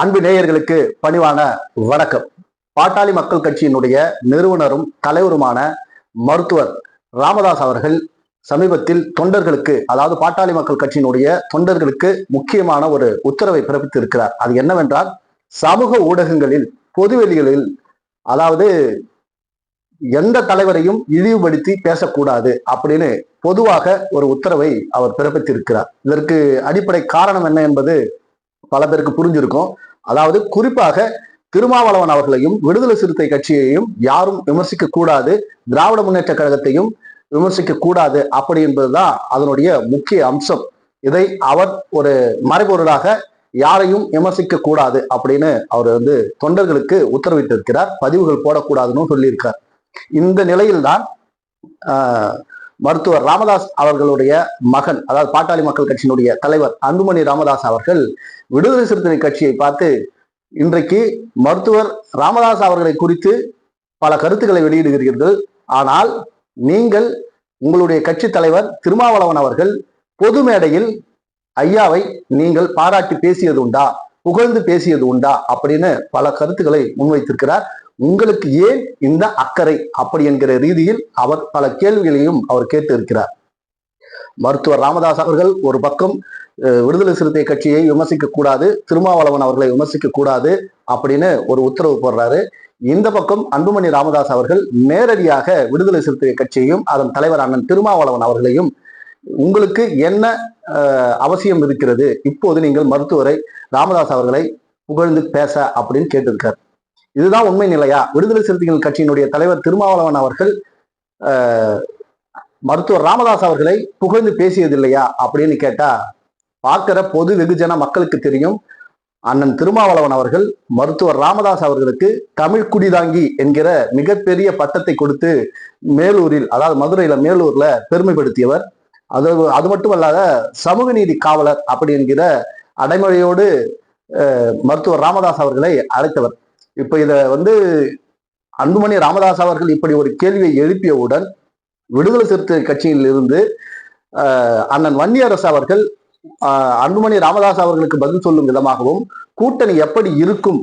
அன்பு நேயர்களுக்கு பணிவான வணக்கம். பாட்டாளி மக்கள் கட்சியினுடைய நிறுவனரும் தலைவருமான மருத்துவர் ராமதாஸ் அவர்கள் சமீபத்தில் தொண்டர்களுக்கு அதாவது பாட்டாளி மக்கள் கட்சியினுடைய தொண்டர்களுக்கு முக்கியமான ஒரு உத்தரவை பிறப்பித்திருக்கிறார். அது என்னவென்றால் சமூக ஊடகங்களில் பொதுவெளிகளில் அதாவது எந்த தலைவரையும் இழிவுபடுத்தி பேசக்கூடாது அப்படின்னு பொதுவாக ஒரு உத்தரவை அவர் பிறப்பித்திருக்கிறார். இதற்கு அடிப்படை காரணம் என்ன என்பது பல பேருக்கு புரிஞ்சிருக்கும். அதாவது குறிப்பாக திருமாவளவன் அவர்களையும் விடுதலை சிறுத்தை கட்சியையும் யாரும் விமர்சிக்க கூடாது திராவிட முன்னேற்ற கழகத்தையும் விமர்சிக்க கூடாது அப்படி என்பதுதான் அதனுடைய முக்கிய அம்சம். இதை அவர் ஒரு மறைபொருளாக யாரையும் விமர்சிக்க கூடாது அப்படின்னு அவர் வந்து தொண்டர்களுக்கு உத்தரவிட்டிருக்கிறார். பதிவுகள் போடக்கூடாதுன்னு சொல்லியிருக்கார். இந்த நிலையில்தான் ஆஹ், மருத்துவர் ராமதாஸ் அவர்களுடைய மகன் அதாவது பாட்டாளி மக்கள் கட்சியினுடைய தலைவர் அன்புமணி ராமதாஸ் அவர்கள் விடுதலை சிறுத்தை கட்சியை பார்த்து இன்றைக்கு மருத்துவர் ராமதாஸ் அவர்களை குறித்து பல கருத்துக்களை வெளியிடுகிறீர்கள். ஆனால் நீங்கள் உங்களுடைய கட்சி தலைவர் திருமாவளவன் அவர்கள் பொது மேடையில் ஐயாவை நீங்கள் பாராட்டி பேசியது உண்டா? புகழ்ந்து பேசியது உண்டா? அப்படின்னு பல கருத்துக்களை முன்வைத்திருக்கிறார். உங்களுக்கு ஏன் இந்த அக்கறை? அப்படி என்கிற ரீதியில் அவர் பல கேள்விகளையும் அவர் கேட்டு இருக்கிறார் மருத்துவர் ராமதாஸ் அவர்கள் ஒரு பக்கம் அஹ், விடுதலை சிறுத்தை கட்சியை விமர்சிக்க கூடாது திருமாவளவன் அவர்களை விமர்சிக்க கூடாது அப்படின்னு ஒரு உத்தரவு போடுறாரு. இந்த பக்கம் அன்புமணி ராமதாஸ் அவர்கள் நேரடியாக விடுதலை சிறுத்தை கட்சியையும் அதன் தலைவர் அண்ணன் திருமாவளவன் அவர்களையும் உங்களுக்கு என்ன அவசியம் இருக்கிறது? இப்போது நீங்கள் மருத்துவரை ராமதாஸ் அவர்களை புகழ்ந்து பேச அப்படின்னு கேட்டிருக்கார். இதுதான் உண்மை நிலையா? விடுதலை சிறுத்தைகள் கட்சியினுடைய தலைவர் திருமாவளவன் அவர்கள் மருத்துவர் ராமதாஸ் அவர்களை புகழ்ந்து பேசியது இல்லையா அப்படின்னு கேட்டா பார்க்கிற பொது வெகுஜன மக்களுக்கு தெரியும். அண்ணன் திருமாவளவன் அவர்கள் மருத்துவர் ராமதாஸ் அவர்களுக்கு தமிழ் குடிதாங்கி என்கிற மிகப்பெரிய பட்டத்தை கொடுத்து மேலூரில் அதாவது மதுரையில மேலூர்ல பெருமைப்படுத்தியவர். அது அது மட்டுமல்லாத சமூக நீதி காவலர் அப்படி என்கிற அடைமொழியோடு மருத்துவர் ராமதாஸ் அவர்களை அழைத்தவர். இப்ப இத வந்து அன்புமணி ராமதாஸ் அவர்கள் இப்படி ஒரு கேள்வியை எழுப்பியவுடன் விடுதலை சிறுத்தை கட்சியில் இருந்து அண்ணன் வன்னியரசு அவர்கள் அன்புமணி ராமதாஸ் அவர்களுக்கு பதில் சொல்லும் விதமாகவும் கூட்டணி எப்படி இருக்கும்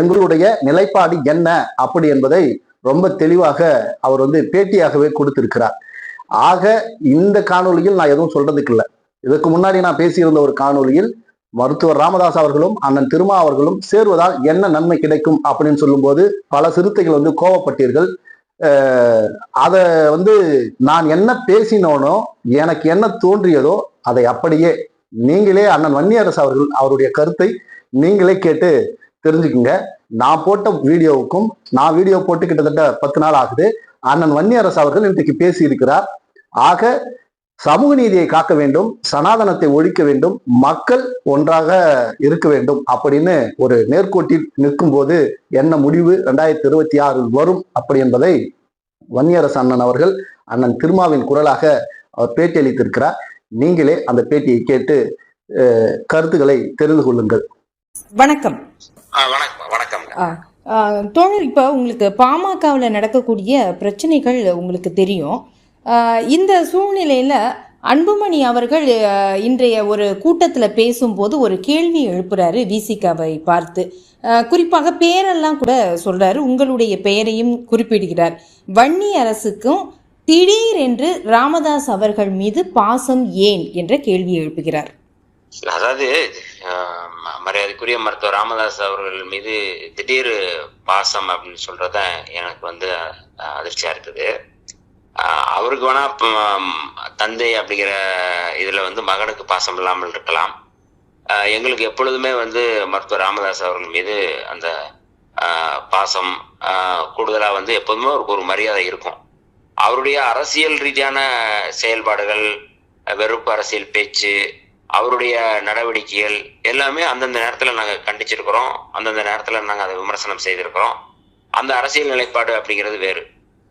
எங்களுடைய நிலைப்பாடு என்ன அப்படி என்பதை ரொம்ப தெளிவாக அவர் வந்து பேட்டியாகவே கொடுத்திருக்கிறார். ஆக இந்த காணொலியில் நான் எதுவும் சொல்றதுக்கு இல்லை. இதுக்கு முன்னாடி நான் பேசியிருந்த ஒரு காணொலியில் மருத்துவர் ராமதாஸ் அவர்களும் அண்ணன் திருமா அவர்களும் சேர்வதால் என்ன நன்மை கிடைக்கும் அப்படின்னு சொல்லும்போது பல சிறுத்தைகள் வந்து கோவப்பட்டீர்கள். அதை வந்து நான் என்ன பேசினோனோ எனக்கு என்ன தோன்றியதோ அதை அப்படியே நீங்களே அண்ணன் வன்னியரசு அவர்கள் அவருடைய கருத்தை நீங்களே கேட்டு தெரிஞ்சுக்குங்க. நான் போட்ட வீடியோவுக்கும் நான் வீடியோ போட்டு கிட்டத்தட்ட பத்து நாள் ஆகுது. அண்ணன் வன்னியரசு அவர்கள் இன்றைக்கு பேசி இருக்கிறார் ஆக சமூக நீதியை காக்க வேண்டும் சனாதனத்தை ஒழிக்க வேண்டும் மக்கள் ஒன்றாக இருக்க வேண்டும் அப்படின்னு ஒரு நேர்கோட்டில் நிற்கும் போது என்ன முடிவு? ரெண்டாயிரத்தி இருபத்தி ஆறில் வரும் அப்படி என்பதை வன்னியரசு அண்ணன் அவர்கள் அண்ணன் திருமாவின் குரலாக அவர் பேட்டி அளித்திருக்கிறார் நீங்களே அந்த பேட்டியை கேட்டு கருத்துக்களை தெரிந்து கொள்ளுங்கள். வணக்கம். வணக்கம் தோழர் இப்போ உங்களுக்கு பாமகவில் நடக்கக்கூடிய பிரச்சனைகள் உங்களுக்கு தெரியும். இந்த சூழ்நிலையில் அன்புமணி அவர்கள் இன்றைய ஒரு கூட்டத்தில் பேசும்போது ஒரு கேள்வி எழுப்புறாரு விசிகாவை பார்த்து. குறிப்பாக பெயரெல்லாம் கூட சொல்கிறாரு உங்களுடைய பெயரையும் குறிப்பிடுகிறார். வன்னி அரசுக்கும் திடீரென்று ராமதாஸ் அவர்கள் மீது பாசம் ஏன் என்ற கேள்வி எழுப்புகிறார். அதாவது மரியாதைக்குரிய மருத்துவர் ராமதாஸ் அவர்கள் மீது திடீர் பாசம் அப்படின்னு சொல்றத எனக்கு வந்து அதிர்ச்சியா இருக்குது. அவருக்கு வேணா தந்தை அப்படிங்கிற இதுல வந்து மகனுக்கு பாசம் இல்லாமல் இருக்கலாம். எங்களுக்கு எப்பொழுதுமே வந்து மருத்துவர் ராமதாஸ் அவர்கள் மீது அந்த பாசம் கூடுதலாக வந்து எப்போதுமே அவருக்கு ஒரு மரியாதை இருக்கும். அவருடைய அரசியல் ரீதியான செயல்பாடுகள் வெறுப்பு அரசியல் பேச்சு அவருடைய நடவடிக்கைகள் எல்லாமே அந்தந்த நேரத்தில் நாங்கள் கண்டிச்சிருக்கிறோம். அந்தந்த நேரத்தில் நாங்கள் அதை விமர்சனம் செய்திருக்கிறோம். அந்த அரசியல் நிலைப்பாடு அப்படிங்கிறது வேறு.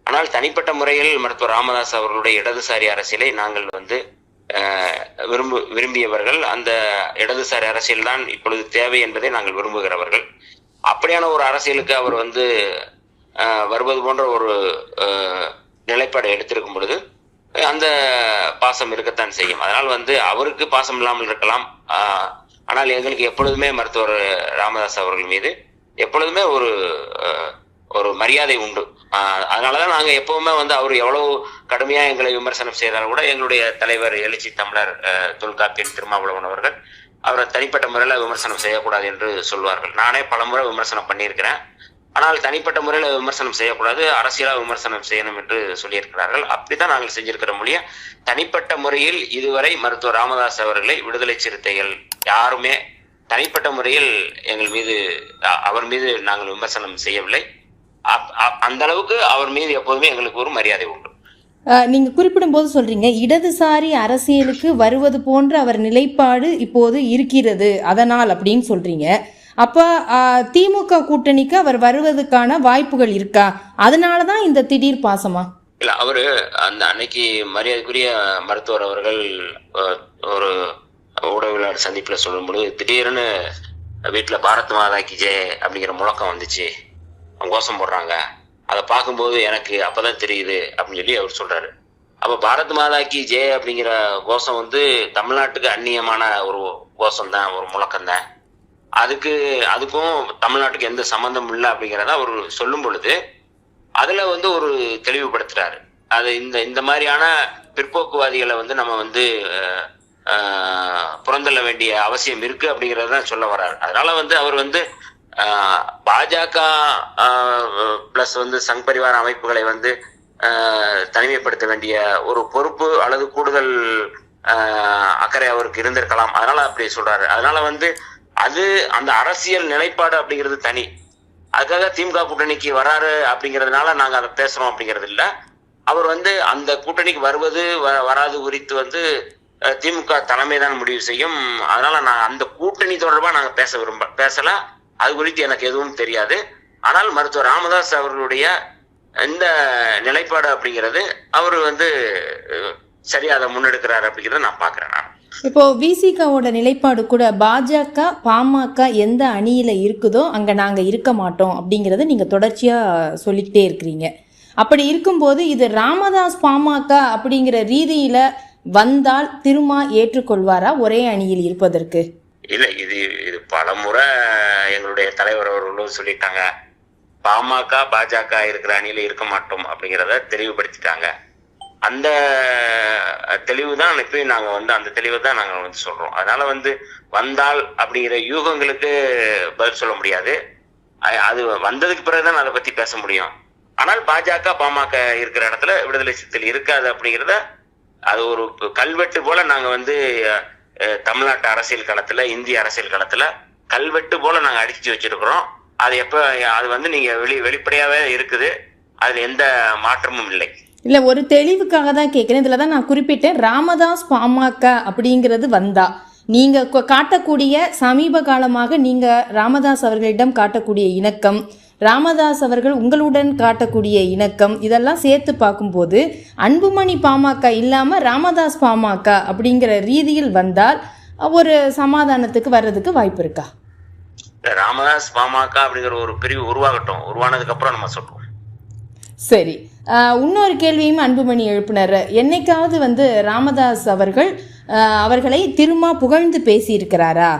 ஆனால் தனிப்பட்ட முறையில் மருத்துவர் ராமதாஸ் அவர்களுடைய இடதுசாரி அரசியலை நாங்கள் வந்து விரும்பு விரும்பியவர்கள். அந்த இடதுசாரி அரசியல் தான் இப்பொழுது தேவை என்பதை நாங்கள் விரும்புகிறவர்கள். அப்படியான ஒரு அரசியலுக்கு அவர் வந்து வருவது போன்ற ஒரு நிலைப்பாடு எடுத்திருக்கும் பொழுது அந்த பாசம் இருக்கத்தான் செய்யும். அதனால் வந்து அவருக்கு பாசம் இல்லாமல் இருக்கலாம். ஆனால் எங்களுக்கு எப்பொழுதுமே மருத்துவர் ராமதாஸ் அவர்கள் மீது எப்பொழுதுமே ஒரு ஒரு மரியாதை உண்டு. அதனாலதான் நாங்க எப்பவுமே வந்து அவர் எவ்வளவு கடுமையா எங்களை விமர்சனம் செய்தாலும் கூட எங்களுடைய தலைவர் எழுச்சி தமிழர் தொல்காப்பியன் திருமாவளவன் அவர்கள் அவரை தனிப்பட்ட முறையில விமர்சனம் செய்யக்கூடாது என்று சொல்வார்கள். நானே பலமுறை விமர்சனம் பண்ணியிருக்கிறேன். ஆனால் தனிப்பட்ட முறையில விமர்சனம் செய்யக்கூடாது அரசியலா விமர்சனம் செய்யணும் என்று சொல்லியிருக்கிறார்கள். அப்படித்தான் நாங்கள் செஞ்சிருக்கிற மொழிய. தனிப்பட்ட முறையில் இதுவரை மருத்துவர் ராமதாஸ் அவர்களை விடுதலை சிறுத்தைகள் யாருமே தனிப்பட்ட முறையில் எங்கள் மீது அவர் மீது நாங்கள் விமர்சனம் செய்யவில்லை. அந்த அளவுக்கு அவர் மீது எப்போதுமே எங்களுக்கு ஒரு மரியாதை உண்டு. நீங்க குறிப்பிடும்போது சொல்றீங்க இடதுசாரி அரசியலுக்கு வருவது போன்ற அவர் நிலைப்பாடு இப்போது இருக்கிறது அதனால் அப்படின்னு சொல்றீங்க. அப்ப திமுக கூட்டணிக்கு அவர் வருவதற்கான வாய்ப்புகள் இருக்கா? அதனால தான் இந்த திடீர் பாசமா? இல்ல அவரு அந்த அன்னைக்கு மரியாதைக்குரிய மருத்துவர் அவர்கள் ஒரு ஊடகவியலாளர் சந்திப்புல சொல்லும் பொழுது திடீர்னு வீட்டுல பாரத் மாதா கி ஜெய் அப்படிங்கிற முழக்கம் வந்துச்சு. கோஷம் போடுறாங்க அதை பார்க்கும்போது எனக்கு அப்பதான் தெரியுது அப்படின்னு சொல்லி அவர் சொல்றாரு. அப்ப பாரத் மாதா கி ஜெய் அப்படிங்கிற கோஷம் வந்து தமிழ்நாட்டுக்கு அந்நியமான ஒரு கோஷம் தான் ஒரு முழக்கம் தான். அதுக்கு அதுக்கும் தமிழ்நாட்டுக்கு எந்த சம்மந்தம் இல்லை அப்படிங்கிறத அவர் சொல்லும் பொழுது அதுல வந்து ஒரு தெளிவுபடுத்துறாரு. அது இந்த இந்த மாதிரியான பிற்போக்குவாதிகளை வந்து நம்ம வந்து புறந்தள்ள வேண்டிய அவசியம் இருக்கு அப்படிங்கறத சொல்ல வர்றாரு. அதனால வந்து அவர் வந்து பாஜக பிளஸ் வந்து சங் பரிவார அமைப்புகளை வந்து தனிமைப்படுத்த வேண்டிய ஒரு பொறுப்பு அல்லது கூடுதல் அக்கறை அவருக்கு இருந்திருக்கலாம். அதனால அப்படி சொல்றாரு. அதனால வந்து அது அந்த அரசியல் நிலைப்பாடு அப்படிங்கிறது தனி. அதுக்காக திமுக கூட்டணிக்கு வராரு அப்படிங்கிறதுனால நாங்க அதை பேசுறோம் அப்படிங்கிறது இல்ல. அவர் வந்து அந்த கூட்டணிக்கு வருவது வ- வராது குறித்து வந்து திமுக தலைமை தான் முடிவு செய்யும். அதனால நான் அந்த கூட்டணி தொடர்பா நாங்க பேச விரும்ப பேசல. அது குறித்து எனக்கு எதுவும் தெரியாது. ஆனால் மருத்துவர் ராமதாஸ் அவர்களுடைய இந்த நிலைப்பாடு அப்படிங்கிறது அவர் வந்து சரியாக சரியா அதை முன்னெடுக்கிறார் அப்படிங்கிறத நான் பாக்குறேன் நான். இப்போ விசிகாவோட நிலைப்பாடு கூட பாஜக பாமக எந்த அணியில இருக்குதோ அங்க நாங்க இருக்க மாட்டோம் அப்படிங்கறத நீங்க தொடர்ச்சியா சொல்லிக்கிட்டே இருக்கிறீங்க. அப்படி இருக்கும்போது இது ராமதாஸ் பாமக அப்படிங்கிற ரீதியில வந்தால் திருமா ஏற்றுக்கொள்வாரா ஒரே அணியில் இருப்பதற்கு? இல்லை இது இது பலமுறை எங்களுடைய தலைவர் அவர்களும் சொல்லிட்டாங்க. பாமக பாஜக இருக்கிற அணியில இருக்க மாட்டோம் அப்படிங்கிறத தெளிவுபடுத்திட்டாங்க. அந்த தெளிவு தான் இப்பயும் நாங்கள் வந்து அந்த தெளிவை தான் நாங்கள் வந்து சொல்கிறோம் அதனால வந்து வந்தால் அப்படிங்கிற யூகங்களுக்கு பதில் சொல்ல முடியாது. அது வந்ததுக்கு பிறகுதான் அதை பற்றி பேச முடியும். ஆனால் பாஜக பாமக இருக்கிற இடத்துல விடுதலை சித்தல் இருக்காது அப்படிங்கிறத அது ஒரு கல்வெட்டு போல நாங்கள் வந்து தமிழ்நாட்டு அரசியல் களத்துல இந்திய அரசியல் களத்துல கல்வெட்டு போல நாங்க அடிச்சு வச்சிருக்கிறோம். அது எப்ப அது வந்து நீங்க வெளி வெளிப்படையாவே இருக்குது. அதுல எந்த மாற்றமும் இல்லை. இல்ல ஒரு தெளிவுக்காக தான் கேட்குறேன் இதில் தான் நான் குறிப்பிட்டேன். ராமதாஸ் பாமக அப்படிங்கிறது வந்தா நீங்க காட்டக்கூடிய சமீப காலமாக நீங்க ராமதாஸ் அவர்களிடம் காட்டக்கூடிய இணக்கம் ராமதாஸ் அவர்கள் உங்களுடன் காட்டக்கூடிய இணக்கம் இதெல்லாம் சேர்த்து பார்க்கும்போது அன்புமணி பாமக இல்லாம ராமதாஸ் பாமக அப்படிங்கிற ரீதியில் வந்தால் ஒரு சமாதானத்துக்கு வர்றதுக்கு வாய்ப்பு இருக்கா? ராமதாஸ் பாமக அப்படிங்கிற ஒரு பிரிவு உருவாகட்டும். உருவானதுக்கு அப்புறம் நம்ம சொல்றோம் சரி. இன்னொரு கேள்வியும் அன்புமணி எழுப்பினர். என்னைக்காவது வந்து ராமதாஸ் அவர்கள் அவர்களை திருமா புகழ்ந்து பேசியிருக்கிறாரா?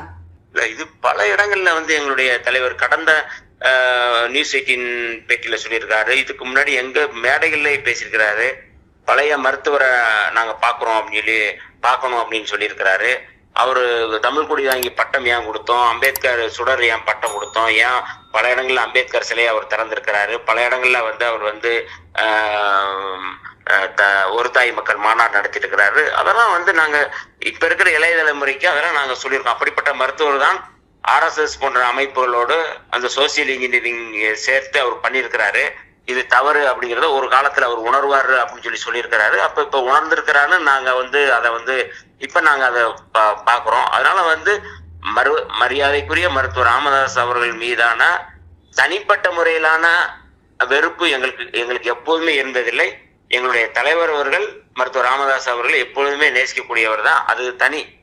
இல்ல இது பல இடங்கள்ல வந்து எங்களுடைய தலைவர் கடந்த நியூஸ் எயிட்டின் பேட்டியில் சொல்லியிருக்காரு. இதுக்கு முன்னாடி எங்க மேடைகளில் பேசியிருக்கிறாரு. பழைய மருத்துவரை நாங்கள் பார்க்குறோம் அப்படின்னு சொல்லி பார்க்கணும் அப்படின்னு சொல்லியிருக்கிறாரு. அவர் தமிழ் குடி வாங்கி பட்டம் ஏன் கொடுத்தோம்? அம்பேத்கர் சுடர் ஏன் பட்டம் கொடுத்தோம்? ஏன் பல இடங்களில் அம்பேத்கர் சிலையை அவர் திறந்திருக்கிறாரு? பல இடங்களில் வந்து அவர் வந்து த- ஒரு தாய் மக்கள் மாநாடு நடத்திட்டு இருக்கிறாரு. அதெல்லாம் வந்து நாங்கள் இப்போ இருக்கிற இளைய தலைமுறைக்கு அதெல்லாம் நாங்கள் சொல்லியிருக்கோம். அப்படிப்பட்ட மருத்துவர் தான் ஆர்எஸ்எஸ் போன்ற அமைப்புகளோடு அந்த சோசியல் இன்ஜினியரிங் சேர்த்து அவர் பண்ணியிருக்கிறாரு. இது தவறு அப்படிங்கறத ஒரு காலத்துல அவர் உணர்வாரு அப்படின்னு சொல்லி சொல்லியிருக்கிறாரு. அப்ப இப்ப உணர்ந்திருக்கிறான்னு நாங்க வந்து அதை வந்து இப்ப நாங்க அதை பா- பாக்குறோம் அதனால வந்து மரு மரியாதைக்குரிய மருத்துவர் ராமதாஸ் அவர்கள் மீதான தனிப்பட்ட முறையிலான வெறுப்பு எங்களுக்கு எங்களுக்கு எப்போதுமே இருந்ததில்லை. எங்களுடைய தலைவர் அவர்கள் மருத்துவர் ராமதாஸ் அவர்கள் எப்பொழுதுமே நேசிக்கக்கூடியவர் தான். அது தனி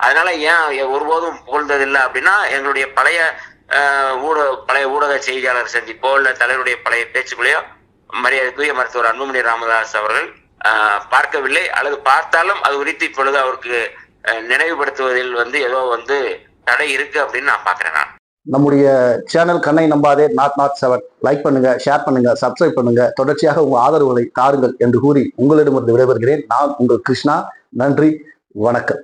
அதனால ஏன் ஒருபோதும் புகழ்ந்ததில்லை அப்படின்னா எங்களுடைய பழைய ஊடக பழைய ஊடக செய்தியாளர் சந்திப்போ இல்ல தலைவருடைய பழைய பேச்சுக்களையோ மரியாதைக்குரிய மருத்துவர் அன்புமணி ராமதாஸ் அவர்கள் பார்க்கவில்லை. அல்லது பார்த்தாலும் அது குறித்து இப்பொழுது அவருக்கு நினைவுபடுத்துவதில் வந்து ஏதோ வந்து தடை இருக்கு அப்படின்னு நான் பாக்குறேன் நான். நம்முடைய சேனல் கண்ணை நம்பாதே நாட் நாட் செவன். லைக் பண்ணுங்க ஷேர் பண்ணுங்க சப்ஸ்கிரைப் பண்ணுங்க. தொடர்ச்சியாக உங்கள் ஆதரவுகளை தாருங்கள் என்று கூறி உங்களிடமிருந்து விடைபெறுகிறேன். நான் உங்கள் கிருஷ்ணா. நன்றி வணக்கம்.